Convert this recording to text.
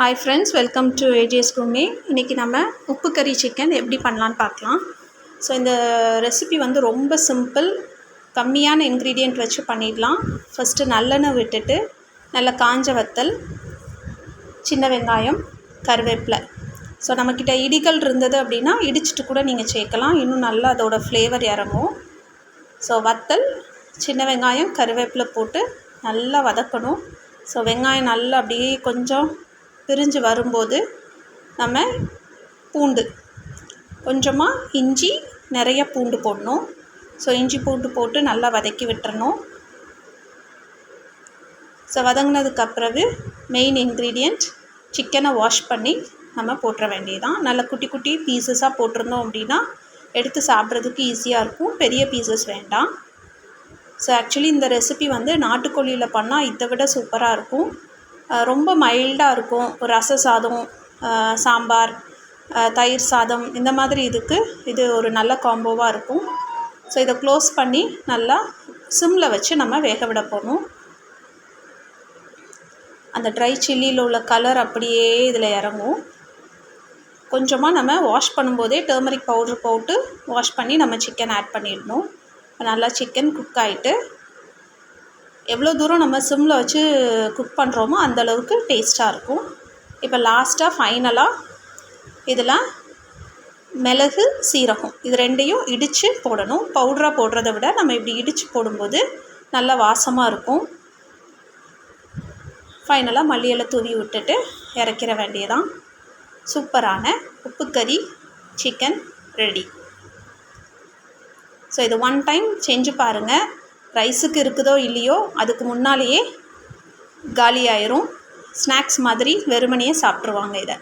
Hi friends welcome to AGS குமே இன்றைக்கி நம்ம உப்பு கறி சிக்கன் எப்படி பண்ணலான்னு பார்க்கலாம். ஸோ இந்த ரெசிபி வந்து ரொம்ப சிம்பிள் கம்மியான இன்க்ரீடியண்ட் வச்சு பண்ணிடலாம். ஃபஸ்ட்டு நல்லெண்ணெய் விட்டுட்டு நல்ல காஞ்ச வத்தல் சின்ன வெங்காயம் கருவேப்பிலை. ஸோ நம்மக்கிட்ட இடிகள் இருந்தது அப்படின்னா இடிச்சிட்டு கூட நீங்கள் சேர்க்கலாம். இன்னும் நல்லா அதோடய ஃப்ளேவர் இறங்கும். ஸோ வத்தல் சின்ன வெங்காயம் கருவேப்பிலை போட்டு நல்லா வதக்கணும். ஸோ வெங்காயம் நல்லா அப்படியே கொஞ்சம் பிரிஞ்சு வரும்போது நம்ம பூண்டு. கொஞ்சமாக இஞ்சி நிறைய பூண்டு போடணும். ஸோ இஞ்சி பூண்டு போட்டு நல்லா வதக்கி விட்டுறணும். ஸோ வதங்கினதுக்கு மெயின் இன்க்ரீடியண்ட் சிக்கனை வாஷ் பண்ணி நம்ம போட்டுற வேண்டியதான் நல்லா குட்டி குட்டி பீசஸாக போட்டிருந்தோம் அப்படின்னா எடுத்து சாப்பிட்றதுக்கு ஈஸியாக இருக்கும். பெரிய பீசஸ் வேண்டாம். ஸோ ஆக்சுவலி இந்த ரெசிபி வந்து நாட்டுக்கோழியில் பண்ணால் இதை விட சூப்பராக இருக்கும். ரொம்ப மைல்டாக இருக்கும். ரச சாதம் சாம்பார் தயிர் சாதம் இந்த மாதிரி இதுக்கு இது ஒரு நல்ல காம்போவாக இருக்கும். ஸோ இதை க்ளோஸ் பண்ணி நல்லா சிம்மில் வச்சு நம்ம வேக விட போகணும் அந்த ட்ரை சில்லியில் உள்ள கலர் அப்படியே இதில் இறங்கும். கொஞ்சமாக நம்ம வாஷ் பண்ணும்போதே டர்மரிக் பவுட்ரு போட்டு வாஷ் பண்ணி நம்ம சிக்கன் ஆட் பண்ணிடணும். நல்லா சிக்கன் குக் ஆகிட்டு எவ்வளோ தூரம் நம்ம சிம்மில் வச்சு குக் பண்ணுறோமோ அந்தளவுக்கு டேஸ்ட்டாக இருக்கும். இப்போ லாஸ்ட்டாக ஃபைனலாக இதில் மிளகு சீரகம் இது ரெண்டையும் இடித்து போடணும். பவுடராக போடுறத விட நம்ம இப்படி இடித்து போடும்போது நல்லா வாசமாக இருக்கும். ஃபைனலாக மல்லியலை தூவி விட்டுட்டு இறக்கிற வேண்டியதான் சூப்பரான உப்புக்கறி சிக்கன் ரெடி. ஸோ இது ஒன் டைம் செஞ்சு பாருங்கள் ரைஸுக்கு இருக்குதோ இல்லையோ அதுக்கு முன்னாலேயே காலி ஆயிரும் ஸ்நாக்ஸ் மாதிரி வெறுமனையே சாப்பிட்ருவாங்க இதை.